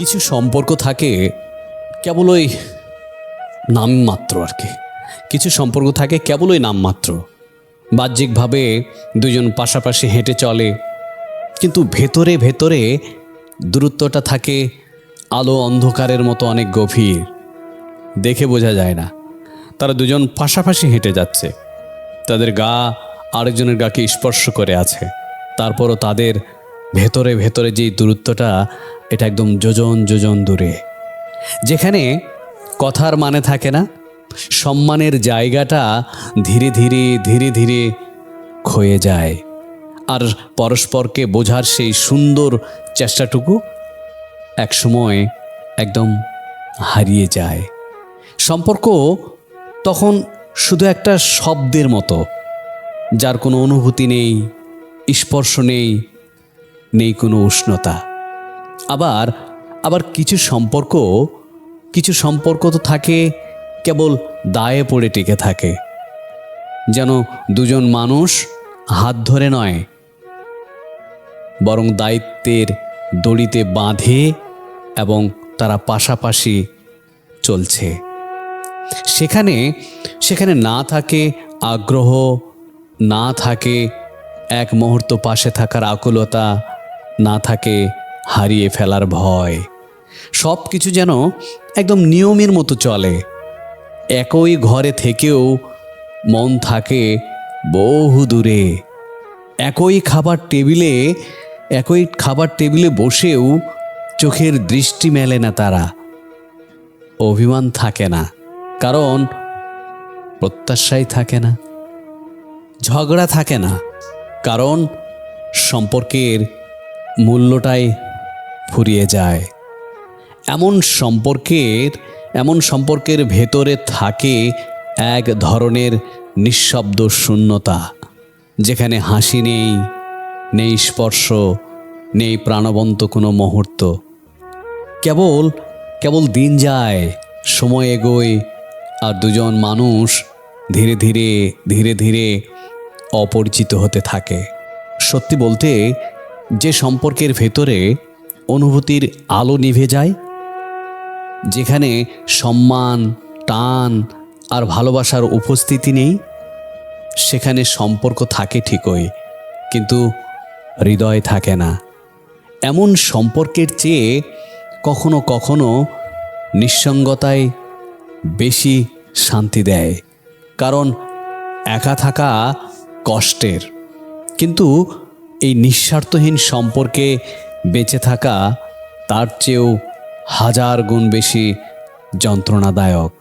কিছু সম্পর্ক থাকে, কেবল ওই নামমাত্র আর কি। কিছু সম্পর্ক থাকে, কেবল ওই নামমাত্র। বাহ্যিকভাবে দুজন পাশাপাশি হেঁটে চলে, কিন্তু ভেতরে ভেতরে দূরত্বটা থাকে আলো অন্ধকারের মতো অনেক গভীর। দেখে বোঝা যায় না, তারা দুজন পাশাপাশি হেঁটে যাচ্ছে। তাদের গা আরেকজনের গাকে স্পর্শ করে আছে, তারপরও তাদের ভেতরে ভেতরে যে দূরত্বটা, এটা একদম যোজন যোজন দূরে। যেখানে কথার মানে থাকে না, সম্মানের জায়গাটা ধীরে ধীরে ধীরে ধীরে ক্ষয়ে যায়। আর পরস্পরকে বোঝার সেই সুন্দর চেষ্টাটুকু একসময় একদম হারিয়ে যায়। সম্পর্ক তখন শুধু একটা শব্দের মতো, যার কোনো অনুভূতি নেই, স্পর্শ নেই নেই কোনো উষ্ণতা। আবার আবার কিছু সম্পর্ক কিছু সম্পর্ক তো থাকে, কেবল দায়ে পড়ে টিকে থাকে। যেন দুজন মানুষ হাত ধরে নয়, বরং দায়িত্বের দড়িতে বাঁধে এবং তারা পাশাপাশি চলছে। সেখানে সেখানে না থাকে আগ্রহ, না থাকে এক মুহূর্ত পাশে থাকার আকুলতা না থাকে হারিয়ে ফেলার ভয়। সব কিছু যেন একদম নিয়মের মতো চলে। একই ঘরে থেকেও মন থাকে বহু দূরে। একই খাবার টেবিলে, একই খাবার টেবিলে বসেও চোখের দৃষ্টি মেলে না তারা। অভিমান থাকে না, কারণ প্রত্যাশাই থাকে না। ঝগড়া থাকে না, কারণ সম্পর্কের মূল্যটাই ফুরিয়ে যায়। এমন সম্পর্কের এমন সম্পর্কের ভেতরে থাকে এক ধরনের নিঃশব্দ শূন্যতা, যেখানে হাসি নেই নেই স্পর্শ, নেই প্রাণবন্ত কোনো মুহূর্ত। কেবল কেবল দিন যায়, সময় এগোয়, আর দুজন মানুষ ধীরে ধীরে ধীরে ধীরে অপরিচিত হতে থাকে। সত্যি বলতে যে সম্পর্কের ভেতরে অনুভূতির আলো নিভে যায়, যেখানে সম্মান, টান আর ভালোবাসার উপস্থিতি নেই, সেখানে সম্পর্ক থাকে ঠিকই, কিন্তু হৃদয় থাকে না। এমন সম্পর্কের চেয়ে কখনো কখনো নিঃসঙ্গতায় বেশি শান্তি দেয়, কারণ একা থাকা কষ্টের। কিন্তু এই নিঃস্বার্থহীন সম্পর্কে বেঁচে থাকা তার চেয়েও হাজার গুণ বেশি যন্ত্রণাদায়ক।